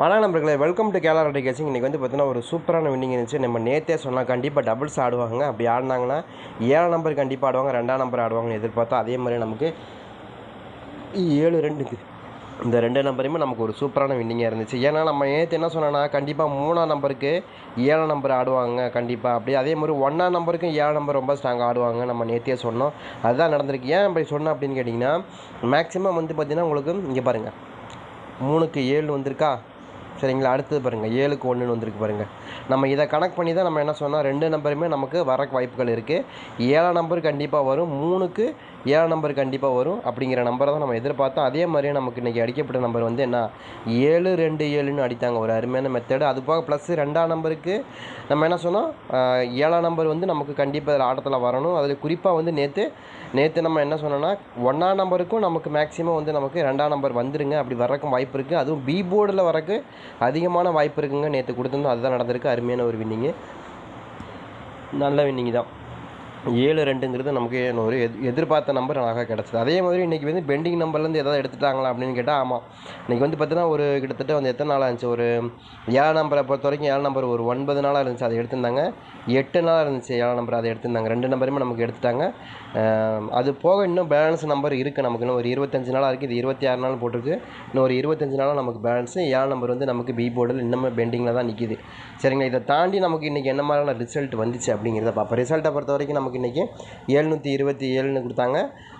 வணக்கம் நம்பர்களே welcome to கேலா ரெட்டி கேசிங் இன்றைக்கி வந்து பார்த்தீங்கன்னா ஒரு சூப்பரான வின்னிங் இருந்துச்சு நம்ம நேற்றே சொன்னால் கண்டிப்பாக டபுள்ஸ் ஆடுவாங்க. அப்படி ஆடினாங்கன்னா ஏழாம் நம்பர் கண்டிப்பாக ஆடுவாங்க ரெண்டாம் நம்பர் ஆடுவாங்கன்னு எதிர்பார்த்தா அதே மாதிரி நமக்கு ஏழு ரெண்டுக்கு இந்த ரெண்டு நம்பரையுமே நமக்கு ஒரு சூப்பரான வின்னிங்காக இருந்துச்சு. ஏன்னா நம்ம நேற்று என்ன சொன்னோன்னா கண்டிப்பாக மூணாம் நம்பருக்கு ஏழாம் நம்பர் ஆடுவாங்க கண்டிப்பாக அப்படி அதே மாதிரி ஒன்றாம் நம்பருக்கும் ஏழாம் நம்பர் ரொம்ப ஸ்ட்ராங்காக ஆடுவாங்க நம்ம நேற்றே சொன்னோம். அதுதான் நடந்திருக்கு. ஏன் அப்படி சொன்னோம் அப்படின்னு கேட்டிங்கன்னா மேக்ஸிமம் வந்து பார்த்திங்கன்னா உங்களுக்கு இங்கே பாருங்கள் மூணுக்கு ஏழு வந்திருக்கா? சரிங்களா அடுத்தது பாருங்கள் ஏழுக்கு ஒன்றுன்னு வந்திருக்கு பாருங்கள் நம்ம இதை கனெக்ட் பண்ணி தான் நம்ம என்ன சொன்னால் ரெண்டு நம்பருமே நமக்கு வர வாய்ப்புகள் இருக்குது ஏழாம் நம்பர் கண்டிப்பாக வரும். மூணுக்கு ஏழாம் நம்பர் கண்டிப்பாக வரும் அப்படிங்கிற நம்பரை தான் நம்ம எதிர்பார்த்தோம். அதே மாதிரியே நமக்கு இன்றைக்கி அடிக்கப்பட்ட நம்பர் வந்து என்ன? ஏழு ரெண்டு ஏழுன்னு அடித்தாங்க. ஒரு அருமையான மெத்தடு அது போக ப்ளஸ் ரெண்டாம் நம்பருக்கு நம்ம என்ன சொன்னோம்? ஏழாம் நம்பர் வந்து நமக்கு கண்டிப்பாக அதில் ஆட்டத்தில் வரணும். அதில் குறிப்பாக வந்து நேற்று நேற்று நம்ம என்ன சொன்னோன்னா ஒன்றாம் நம்பருக்கும் நமக்கு மேக்ஸிமம் வந்து நமக்கு ரெண்டாம் நம்பர் வந்துருங்க. அப்படி வரக்கும் வாய்ப்பு இருக்குது அதுவும் பி போர்டில் வரக்கு அதிகமான வாய்ப்பு இருக்குங்க. நேற்று கொடுத்துருந்தோம். அதுதான் நடந்திருக்கு. அருமையான ஒரு வின்னிங்கு. நல்ல வின்னிங்கு தான். ஏழு ரெண்டுங்கிறது நமக்கு ஒரு எது எதிர்பார்த்த நம்பர் அழகாக கிடச்சிது. அதே மாதிரி இன்றைக்கி வந்து பெண்டிங் நம்பர்லேருந்து எதாவது எடுத்துட்டாங்களா அப்படின்னு கேட்டால் ஆமாம் இன்றைக்கி வந்து பார்த்தீங்கன்னா ஒரு கிட்டத்தட்ட வந்து எத்தனை நாள் இருந்துச்சு? ஒரு ஏழு நம்பரை பொறுத்த வரைக்கும் ஏழு நம்பர் ஒரு ஒன்பது நாளாக இருந்துச்சு அதை எடுத்திருந்தாங்க. எட்டு நாளாக இருந்துச்சு ஏழு நம்பர் அதை எடுத்திருந்தாங்க. ரெண்டு நம்பருமே நமக்கு எடுத்துட்டாங்க. அது போக இன்னும் பேலன்ஸ் நம்பர் இருக்குது நமக்கு. இன்னும் ஒரு இருபத்தஞ்சு நாளாக இருக்குது இது இருபத்தி ஆறு நாள் போட்டிருக்கு. இன்னும் ஒரு இருபத்தஞ்சு நாளாக நமக்கு பேலன்ஸு ஏழு நம்பர் வந்து நமக்கு பி போர்டில் இன்னமும் பெண்டிங்கில் தான் நிற்கிது சரிங்களா? இதை தாண்டி நமக்கு இன்றைக்கி என்ன மாதிரியான ரிசல்ட் வந்துச்சு அப்படிங்கிறத பார்ப்போம் ரிசல்ட்டை பொறுத்த வரைக்கும் நமக்கு இன்றைக்கி ஏழ்நூற்றி இருபத்தி ஏழுன்னு கொடுத்தாங்க.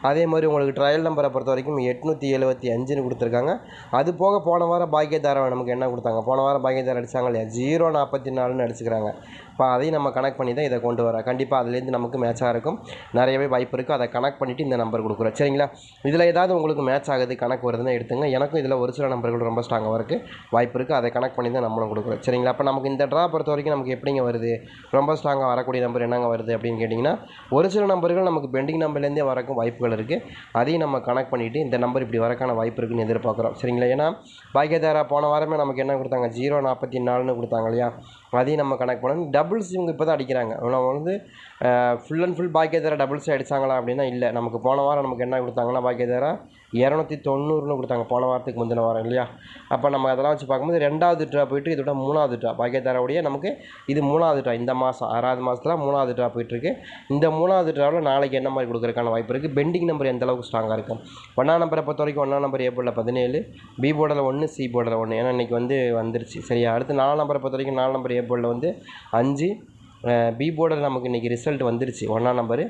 அதே மாதிரி உங்களுக்கு ட்ரையல் நம்பரை பொறுத்த வரைக்கும் எட்நூற்றி எழுபத்தி அஞ்சுன்னு கொடுத்துருக்காங்க. அது போக போன வாரம் பாக்கியதாரம் நமக்கு என்ன கொடுத்தாங்க? போன வாரம் பாக்கியதாரம் அடிச்சாங்க இல்லையா? ஜீரோ நாற்பத்தி நாலுன்னு அடிச்சுக்கிறாங்க. இப்போ அதையும் நம்ம கனெக்ட் பண்ணி தான் இதை கொண்டு வரோம் கண்டிப்பாக அதுலேருந்து நமக்கு மேட்சாக இருக்கும். நிறையவே வாய்ப்பு இருக்குது அதை கனெக்ட் பண்ணிவிட்டு இந்த நம்பர் கொடுக்குறோம். சரிங்களா? இதில் ஏதாவது உங்களுக்கு மேட்ச் ஆகுது கணக்கு வருதுன்னு எடுத்துங்க. எனக்கும் இதில் ஒரு சில நம்பர்கள் ரொம்ப ஸ்ட்ராங்காக இருக்குது வாய்ப்பு இருக்குது அதை கனெக்ட் பண்ணி தான் நம்மளும் கொடுக்குறோம். சரிங்களா? அப்போ நமக்கு இந்த ட்ரா பொறுத்த வரைக்கும் நமக்கு எப்படிங்க வருது? ரொம்ப ஸ்ட்ராங்காக வரக்கூடிய நம்பர் என்னங்க வருது அப்படின்னு கேட்டிங்கன்னா ஒரு சில நம்பர்கள் நமக்கு பெண்டிங் நம்பர்லேருந்தே வரக்கும் வாய்ப்புகள் இருக்குது அதையும் நம்ம கனெக்ட் பண்ணிவிட்டு இந்த நம்பர் இப்படி வரக்கான வாய்ப்பு இருக்குன்னு எதிர்பார்க்குறோம். சரிங்களா ஏன்னா பாக்கியதாரா போன வாரமே நமக்கு என்ன கொடுத்தாங்க? ஜீரோ நாற்பத்தி நாலுன்னு கொடுத்தாங்க இல்லையா? அதையும் நம்ம கனெக்ட் பண்ணணும். டபுள்ஸ் இவங்க இப்போ தான் அடிக்கிறாங்க. அவங்க வந்து ஃபுல் அண்ட் ஃபுல் பாக்கியதாரா டபுள்ஸ் அடிச்சாங்களா அப்படின்னா இல்லை. நமக்கு போன வாரம் நமக்கு என்ன கொடுத்தாங்கன்னா பாக்கியதாரா இரநூத்தி தொண்ணூறுன்னு கொடுத்தாங்க. போன வாரத்துக்கு முந்தின வாரம் இல்லையா? அப்போ நம்ம அதெல்லாம் வச்சு பார்க்கும்போது ரெண்டாவது ட்ரா போயிட்டு இதோட மூணாவது ட்ரா பாக்கியதாராவுடைய நமக்கு இது மூணாவது ட்ரா இந்த மாதம் ஆறாவது மாதத்தில் மூணாவது ட்ரா போயிட்டுருக்கு. இந்த மூணாவது ட்ராவில் நாளைக்கு என்ன மாதிரி கொடுக்குறக்கான வாய்ப்பு இருக்குது பெண்டிங் நம்பர் எந்த அளவுக்கு ஸ்ட்ராங்காக இருக்கும் ஒன்றாம் நம்பரை பொறுத்த வரைக்கும் ஒன்றாம் நம்பர் ஏ போர்டில் பதினேழு பி போர்டில் ஒன்று சி போர்டில் ஒன்று ஏன்னா இன்றைக்கி வந்து வந்துருச்சு. சரியா? அடுத்து நாலாம் நம்பரை பொறுத்த வரைக்கும் நாலாம் நம்பர் ஏ போர்டில் வந்து அஞ்சு பி போர்டில் நமக்கு இன்றைக்கி ரிசல்ட் வந்துருச்சு. ஒன்றாம் நம்பரு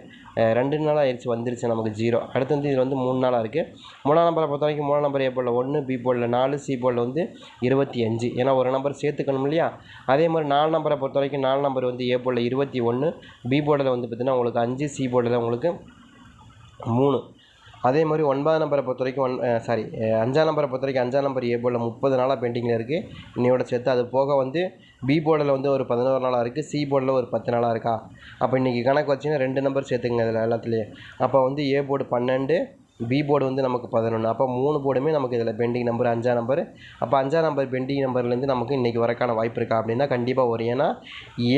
ரெண்டு நாள் ஆயிடுச்சு வந்துருச்சு நமக்கு ஜீரோ அடுத்து வந்து இதில் வந்து மூணு நாளாக இருக்குது மூணாம் நம்பரை பொறுத்த வரைக்கும் மூணாம் நம்பர் ஏ போர்டில் ஒன்று பி போர்டில் நாலு சி போர்டில் வந்து இருபத்தி அஞ்சு. ஏன்னா ஒரு நம்பர் சேர்த்துக்கணும் இல்லையா? அதே மாதிரி நாலு நம்பரை பொறுத்த வரைக்கும் நாலு நம்பர் வந்து ஏ போர்டில் இருபத்தி ஒன்று பி போர்டில் வந்து பார்த்திங்கன்னா உங்களுக்கு அஞ்சு சி போர்டில் உங்களுக்கு மூணு. அதே மாதிரி ஒன்பதாம் நம்பரை பொறுத்த வரைக்கும் ஒன் சாரி அஞ்சாம் நம்பரை பொறுத்த வரைக்கும் அஞ்சாம் நம்பர் ஏ முப்பது நாளாக பெண்டிங்கில் இருக்குது இன்னையோட சேர்த்து அது போக வந்து பி போர்டில் வந்து ஒரு பதினோரு நாளாக இருக்குது சி போர்டில் ஒரு பத்து நாளாக இருக்கா? அப்போ இன்றைக்கி கணக்கு வச்சிங்கன்னா ரெண்டு நம்பர் சேர்த்துங்க இதில் எல்லாத்துலேயும். அப்போ வந்து ஏ போர்டு பன்னெண்டு பி போர்டு வந்து நமக்கு பதினொன்று அப்போ மூணு போர்டுமே நமக்கு இதில் பெண்டிங் நம்பர் அஞ்சாம் நம்பர் அப்போ அஞ்சாம் நம்பர் பெண்டிங் நம்பர்லேருந்து நமக்கு இன்றைக்கி வரக்கான வாய்ப்பு இருக்கா அப்படின்னா கண்டிப்பாக வரும். ஏன்னா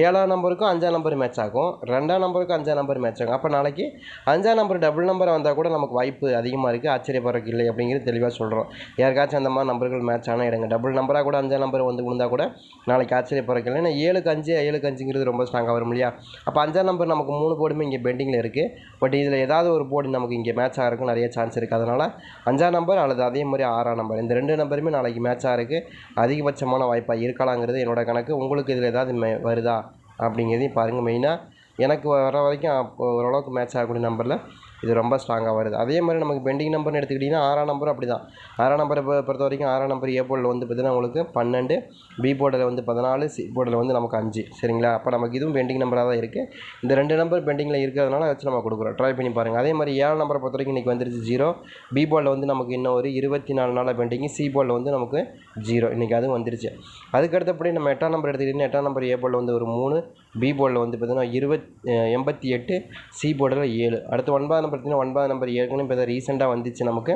ஏழாம் நம்பருக்கும் அஞ்சாம் நம்பர் மேட்ச் ஆகும். ரெண்டாம் நம்பருக்கும் அஞ்சாம் நம்பர் மேட்ச் ஆகும். அப்போ நாளைக்கு அஞ்சாம் நம்பர் டபுள் நம்பர் வந்தால் கூட நமக்கு வாய்ப்பு அதிகமாக இருக்குது ஆச்சரியப்படுறதுக்கு இல்லை அப்படிங்கிறது தெளிவாக சொல்கிறோம் யாருக்காச்சும் அந்த மாதிரி நம்பர்கள் மேட்ச் ஆனால் இடங்க டபுள் நம்பராக கூட அஞ்சாம் நம்பர் வந்து விழுந்தா கூட நாளைக்கு ஆச்சரியப்படுறதுக்கு இல்லை. ஏன்னா ஏழுக்கு அஞ்சு ஏழுக்கு அஞ்சுங்கிறது ரொம்ப ஸ்ட்ராங்காக வரும் இல்லையா? அப்போ அஞ்சாம் நம்பர் நமக்கு மூணு போர்டுமே இங்கே பெண்டிங்கில் இருக்குது பட் இதில் ஏதாவது ஒரு போர்டு நமக்கு இங்கே மேட்ச் ஆகிறதுக்கு நிறைய சான்ஸ் இருக்குது அதனால் அஞ்சாம் நம்பர் அல்லது அதே மாதிரி ஆறாம் நம்பர் இந்த ரெண்டு நம்பருமே நாளைக்கு மேட்ச் இருக்குது அதிகபட்சமான வாய்ப்பாக இருக்கலாங்கிறது என்னோட கணக்கு. உங்களுக்கு இதில் ஏதாவது மே வருதா? அப்படிங்கிறதையும் பாருங்கள் மெயினாக எனக்கு வர வரைக்கும் அப்போ ஓரளவுக்கு மேட்ச் ஆகக்கூடிய நம்பரில் இது ரொம்ப ஸ்ட்ராங்காக வருது. அதே மாதிரி நமக்கு பெண்டிங் நம்பர்னு எடுத்துக்கிட்டிங்கன்னா ஆறாம் நம்பரும் அப்படி தான் ஆறாம் நம்பரை பொறுத்த வரைக்கும் ஆறாம் நம்பர் ஏ போர்டில் வந்து பார்த்தீங்கன்னா உங்களுக்கு பன்னெண்டு பி போர்டில் வந்து பதினாலு சி போர்டில் வந்து நமக்கு அஞ்சு. சரிங்களா? அப்போ நமக்கு இதுவும் பெண்டிங் நம்பராக தான் இருக்குது இந்த ரெண்டு நம்பர் பெண்டிங்கில் இருக்கிறதுனால வச்சு நம்ம கொடுக்குறோம். ட்ரை பண்ணி பாருங்கள் அதே மாதிரி ஏழு நம்பரை பொறுத்த வரைக்கும் இன்றைக்கி வந்துருச்சு ஜீரோ பி போர்டில் வந்து நமக்கு இன்னும் ஒரு இருபத்தி நாலு நாளாக பெண்டிங் சி போர்டில் வந்து நமக்கு ஜீரோ இன்றைக்கி அதுவும் வந்துருச்சு. அதுக்கு அடுத்தபடி நம்ம எட்டாம் நம்பர் எடுத்துக்கிட்டிங்கன்னா எட்டாம் நம்பர் ஏ போர்டில் வந்து ஒரு மூணு பி போர்டில் வந்து பார்த்தீங்கன்னா இருபத் எண்பத்தி எட்டு சி போர்டில் ஏழு. அடுத்து ஒன்பதாம் நம்பர் பார்த்தீங்கன்னா ஒன்பதாம் நம்பர் ஏற்கனவே இப்போ ரீசெண்டாக வந்துச்சு நமக்கு.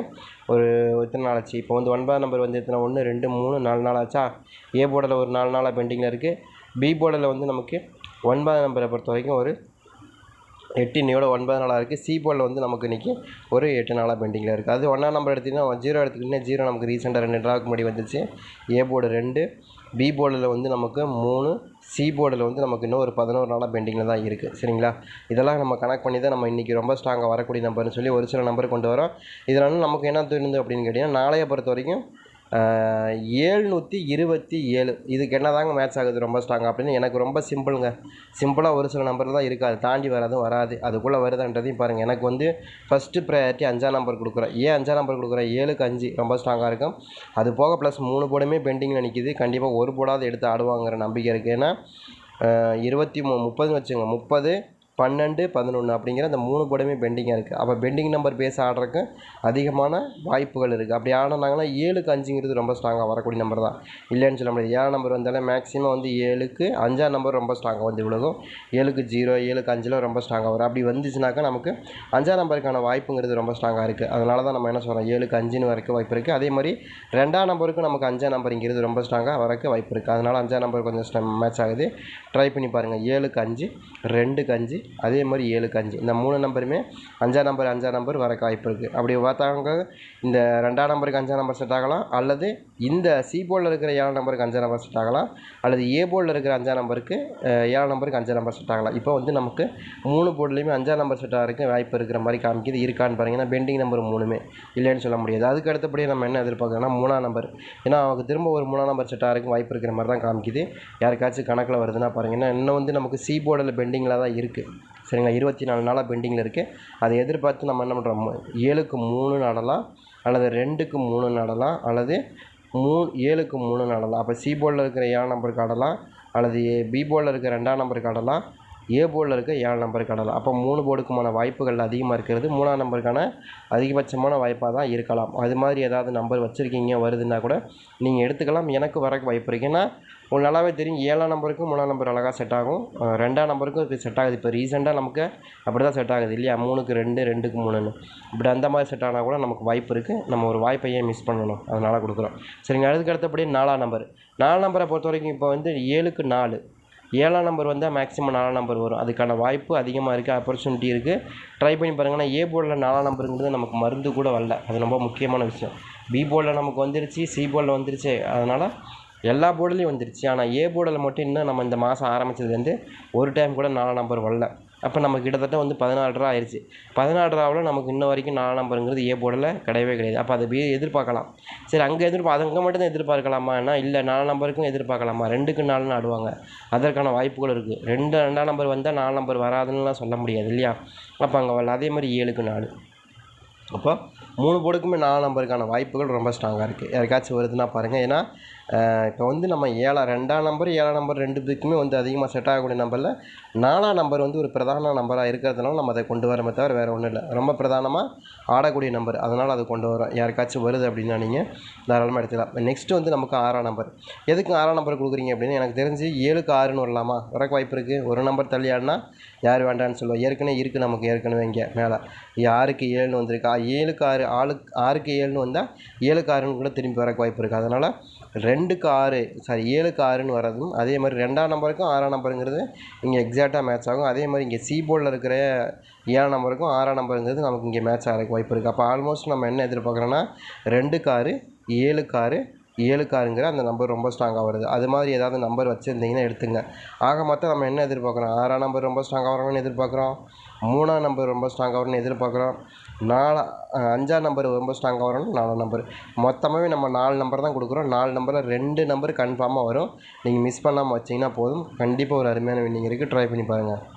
ஒரு எத்தனை நாள் ஆச்சு? இப்போ வந்து ஒன்பதாம் நம்பர் வந்து எத்தனை? ஒன்று ரெண்டு மூணு நாலு நாள் ஆச்சா? ஏ போர்டில் ஒரு நாலு நாளாக பெண்டிங்கில் இருக்குது பி போர்டில் வந்து நமக்கு ஒன்பதாம் நம்பரை பொறுத்த வரைக்கும் ஒரு எட்டு இன்னையோட ஒன்பது நாளாக இருக்குது சி போர்டில் வந்து நமக்கு இன்றைக்கி ஒரு எட்டு நாளாக பெண்டிங்கில் இருக்குது அது ஒன்றாம் நம்பர் எடுத்திங்கன்னா ஜீரோ எடுத்துக்கிட்டிங்கன்னா ஜீரோ நமக்கு ரீசெண்டாக ரெண்டு நாளுக்கு முன்னாடி வந்துச்சு. ஏ போர்டு ரெண்டு பி போர்டில் வந்து நமக்கு மூணு சி போர்டில் வந்து நமக்கு இன்னும் ஒரு பதினோரு நாளாக பெண்டிங்கில் தான் இருக்குது சரிங்களா? இதெல்லாம் நம்ம கனெக்ட் பண்ணி தான் நம்ம இன்றைக்கி ரொம்ப ஸ்ட்ராங்காக வரக்கூடிய நம்பர்னு சொல்லி ஒரு சில நம்பர் கொண்டு வரோம். இதனால நமக்கு என்ன தோணுது அப்படின்னு கேட்டிங்கன்னா நாளைய பொறுத்த வரைக்கும் ஏழ்நூற்றி இருபத்தி ஏழு. இதுக்கு என்ன தாங்க மேட்ச் ஆகுது ரொம்ப ஸ்ட்ராங்காக அப்படின்னு எனக்கு ரொம்ப சிம்பிளுங்க சிம்பிளாக ஒரு சில நம்பர் தான் இருக்காது தாண்டி வராதும் வராது. அதுக்குள்ளே வருதான்றதையும் பாருங்கள் எனக்கு வந்து ஃபஸ்ட்டு ப்ரையாரிட்டி அஞ்சாம் நம்பர் கொடுக்குறேன். ஏன் அஞ்சாம் நம்பர் கொடுக்குறேன்? ஏழுக்கு அஞ்சு. ரொம்ப ஸ்ட்ராங்காக இருக்கும். அது போக ப்ளஸ் மூணு போர்டுமே பெண்டிங்கில் நிற்கிது கண்டிப்பாக ஒரு போர்டாவது எடுத்து ஆடுவாங்கிற நம்பிக்கை இருக்குது ஏன்னா இருபத்தி மூ முப்பதுன்னு வச்சுங்க முப்பது பன்னெண்டு பதினொன்று அப்படிங்கிற அந்த மூணு போர்டுமே பெண்டிங்காக இருக்குது அப்போ பெண்டிங் நம்பர் பேச ஆடுறதுக்கு அதிகமான வாய்ப்புகள் இருக்குது அப்படி ஆடினாங்கன்னா ஏழுக்கு அஞ்சுங்கிறது ரொம்ப ஸ்ட்ராங்காக வரக்கூடிய நம்பர் தான். இல்லைன்னு சொல்ல முடியாது. ஏழாம் நம்பர் வந்தாலே மேக்ஸிமம் வந்து ஏழுக்கு அஞ்சாம் நம்பர் ரொம்ப ஸ்ட்ராங்காக வந்து விழுகும். ஏழுக்கு ஜீரோ ஏழுக்கு அஞ்சில் ரொம்ப ஸ்ட்ராங்காக வரும். அப்படி வந்துச்சுனாக்கா நமக்கு அஞ்சாம் நம்பருக்கான வாய்ப்புங்கிறது ரொம்ப ஸ்ட்ராங்காக இருக்குது அதனால தான் நம்ம என்ன சொல்கிறோம் ஏழுக்கு அஞ்சுன்னு வரைக்கும் வாய்ப்பு இருக்குது அதே மாதிரி ரெண்டாம் நம்பருக்கு நமக்கு அஞ்சாம் நம்பருங்கிறது ரொம்ப ஸ்ட்ராங்காக வரக்கு வாய்ப்பு இருக்குது அதனால் அஞ்சாம் நம்பர் கொஞ்சம் மேட்ச் ஆகுது. ட்ரை பண்ணி பாருங்கள் ஏழுக்கு அஞ்சு ரெண்டுக்கு அஞ்சு அதே மாதிரி ஏழுக்கு அஞ்சு. இந்த மூணு நம்பருமே அஞ்சாம் நம்பர் அஞ்சாம் நம்பர் வரக்கு வாய்ப்பு இருக்குது அப்படி பார்த்தாங்க இந்த ரெண்டாம் நம்பருக்கு அஞ்சாம் நம்பர் செட் ஆகலாம் அல்லது இந்த சி போர்டில் இருக்கிற ஏழாம் நம்பருக்கு அஞ்சாம் நம்பர் செட் ஆகலாம். அல்லது ஏ போர்டில் இருக்கிற அஞ்சாம் நம்பருக்கு ஏழாம் நம்பருக்கு அஞ்சாம் நம்பர் செட் ஆகலாம். இப்போ வந்து நமக்கு மூணு போர்ட்லேயுமே அஞ்சாம் நம்பர் செட் ஆகிறதுக்கு வாய்ப்பு இருக்கிற மாதிரி காமிக்குது. இருக்கான்னு பாருங்கன்னா பெண்டிங் நம்பர் மூணுமே இல்லைன்னு சொல்ல முடியாது. அதுக்கு அடுத்தபடியே நம்ம என்ன எதிர்பார்க்கணும்னா மூணாம் நம்பர் ஏன்னா அவங்க திரும்ப ஒரு மூணாம் நம்பர் செட் ஆகிறதுக்கு வாய்ப்பு இருக்கிற மாதிரி தான் காமிக்குது. யாருக்காச்சும் கணக்கில் வருதுன்னா பாருங்கன்னா இன்னும் வந்து நமக்கு சி போர்டில் பெண்டிங்கில் தான் இருக்குது சரிங்களா? இருபத்தி நாலு நாளாக பெண்டிங்கில் இருக்குது அதை எதிர்பார்த்து நம்ம என்ன பண்ணுறோம் ஏழுக்கு மூணு நடலாம். அல்லது ரெண்டுக்கு மூணு நடலாம். அல்லது மூணு ஏழுக்கு மூணு ஆடலாம் அப்போ சி போர்டில் இருக்கிற ஏழாம் நம்பருக்கு ஆடலாம் அல்லது பி போர்டில் இருக்கிற ரெண்டாம் நம்பருக்கு ஆடலாம் ஏ போர்டில் இருக்க ஏழு நம்பர் ஆடலாம் அப்போ மூணு போர்டுக்குமான வாய்ப்புகள் அதிகமாக இருக்கிறது. மூணாம் நம்பருக்கான அதிகபட்சமான வாய்ப்பாக தான் இருக்கலாம். அது மாதிரி ஏதாவது நம்பர் வச்சுருக்கீங்க வருதுன்னா கூட நீங்கள் எடுத்துக்கலாம். எனக்கு வரக்கு வாய்ப்பு இருக்குது ஏன்னா உங்களுக்கு நல்லாவே தெரியும் ஏழாம் நம்பருக்கும் மூணாம் நம்பர் அழகாக செட் ஆகும். ரெண்டாம் நம்பருக்கும் இது செட் ஆகுது. இப்போ ரீசெண்டாக நமக்கு அப்படி தான் செட் ஆகுது இல்லையா? மூணுக்கு ரெண்டு ரெண்டுக்கு மூணுன்னு. இப்படி அந்த மாதிரி செட் ஆனால் கூட நமக்கு வாய்ப்பு இருக்குது நம்ம ஒரு வாய்ப்பை ஏன் மிஸ் பண்ணணும். அதனால் கொடுக்குறோம். சரிங்க அதுக்கு அடுத்தபடி நாலாம் நம்பர். நாலாம் நம்பரை பொறுத்த வரைக்கும் இப்போ வந்து ஏழுக்கு நாலு. ஏழாம் நம்பர் வந்தால் மேக்ஸிமம் நாலாம் நம்பர் வரும். அதுக்கான வாய்ப்பு அதிகமாக இருக்குது ஆப்பர்ச்சுனிட்டி இருக்குது ட்ரை பண்ணி பாருங்கன்னா ஏ போர்டில் நாலாம் நம்பருங்கிறது நமக்கு மருந்து கூட வரல. அது ரொம்ப முக்கியமான விஷயம். பி போர்டில் நமக்கு வந்துருச்சு சி போர்டில் வந்துருச்சு. அதனால் எல்லா போர்டுலேயும் வந்துருச்சு. ஆனால் ஏ போர்டில் மட்டும் இன்னும் நம்ம இந்த மாதம் ஆரம்பித்ததுலேருந்து ஒரு டைம் கூட நாலாம் நம்பர் வரல. அப்போ நம்ம கிட்டத்தட்ட வந்து பதினாலு ரூபா ஆயிடுச்சு பதினாலு ரூபாவில் நமக்கு இன்ன வரைக்கும் நாலு நம்பருங்கிறது ஏ போர்டில் கிடையவே கிடையாது. அப்போ அதை பி- எதிர்பார்க்கலாம். சரி அங்கே எதிர்பார்க்க அது அங்கே மட்டும் தான் எதிர்பார்க்கலாமான்னா இல்லை நாலு நம்பருக்கும் எதிர்பார்க்கலாமா? ரெண்டுக்கு நாலுன்னு ஆடுவாங்க. அதற்கான வாய்ப்புகள் இருக்குது ரெண்டு ரெண்டாம் நம்பர் வந்தால் நாலு நம்பர் வராதுன்னுலாம் சொல்ல முடியாது இல்லையா? அப்போ அங்கே வரல. அதே மாதிரி ஏழுக்கு நாலு. அப்போ மூணு போர்டுக்குமே நாலு நம்பருக்கான வாய்ப்புகள் ரொம்ப ஸ்ட்ராங்காக இருக்குது யாருக்காச்சும் வருதுன்னா பாருங்கள் ஏன்னா இப்போ வந்து நம்ம ஏழாம் ரெண்டாம் நம்பர் ஏழாம் நம்பர் ரெண்டு இதுக்குமே வந்து அதிகமாக செட் ஆகக்கூடிய நம்பரில் நாலாம் நம்பர் வந்து ஒரு பிரதான நம்பராக இருக்கிறதுனால நம்ம அதை கொண்டு வரமே தவிர வேறு ஒன்றும் இல்லை. ரொம்ப பிரதானமாக ஆடக்கூடிய நம்பர். அதனால் அதை கொண்டு வரோம் யாருக்காச்சும் வருது அப்படின்னா நீங்கள் தாராளமாக எடுத்துக்கலாம். நெக்ஸ்ட்டு வந்து நமக்கு ஆறாம் நம்பர். எதுக்கு ஆறாம் நம்பர் கொடுக்குறீங்க அப்படின்னு எனக்கு தெரிஞ்சு ஏழுக்கு ஆறுன்னு வரலாமா? வரக்கு வாய்ப்பு இருக்குது ஒரு நம்பர் தள்ளி ஆடினா யார் வேண்டான்னு சொல்லுவோம் ஏற்கனவே இருக்குது நமக்கு ஏற்கனவே இங்கே மேலே. ஆறுக்கு ஏழுன்னு வந்திருக்கா. ஏழுக்கு ஆறு ஆளுக்கு ஆறுக்கு ஏழுன்னு வந்தால் ஏழுக்கு ஆறுன்னு கூட திரும்பி வரக்கு வாய்ப்பு இருக்குது அதனால் ரெண்டுக்கு ஆறு சாரி ஏழுக்கு ஆறுன்னு வரதும் அதே மாதிரி ரெண்டாம் நம்பருக்கும் ஆறாம் நம்பருங்கிறது இங்கே எக்ஸாக்டாக மேட்ச் ஆகும். அதே மாதிரி இங்கே சி போர்டில் இருக்கிற ஏழாம் நம்பருக்கும் ஆறாம் நம்பருங்கிறது நமக்கு இங்கே மேட்ச் ஆகிறதுக்கு வாய்ப்பு இருக்குது அப்போ ஆல்மோஸ்ட் நம்ம என்ன எதிர்பார்க்குறோன்னா ரெண்டுக்கு ஆறு ஏழுக்கு ஆறு ஏழுக்காருங்கிற அந்த நம்பர் ரொம்ப ஸ்ட்ராங்காக வருது. அது மாதிரி ஏதாவது நம்பர் வச்சுருந்தீங்கன்னா எடுத்துங்க. ஆக மொத்தம் நம்ம என்ன எதிர்பார்க்குறோம்? ஆறாம் நம்பர் ரொம்ப ஸ்ட்ராங்காக வரணும்னு எதிர்பார்க்குறோம்? மூணாம் நம்பர் ரொம்ப ஸ்ட்ராங்காக வரணும்னு எதிர்பார்க்குறோம்? நாலா அஞ்சாம் நம்பர் ரொம்ப ஸ்ட்ராங்காக வரணும் நாலாம் நம்பர். மொத்தமாகவே நம்ம நாலு நம்பர் தான் கொடுக்குறோம். நாலு நம்பரில் ரெண்டு நம்பர் கன்ஃபார்மாக வரும். நீங்கள் மிஸ் பண்ணாமல் வச்சிங்கன்னா போதும். கண்டிப்பாக ஒரு அருமையான வின்னிங் இருக்குது ட்ரை பண்ணி பாருங்கள்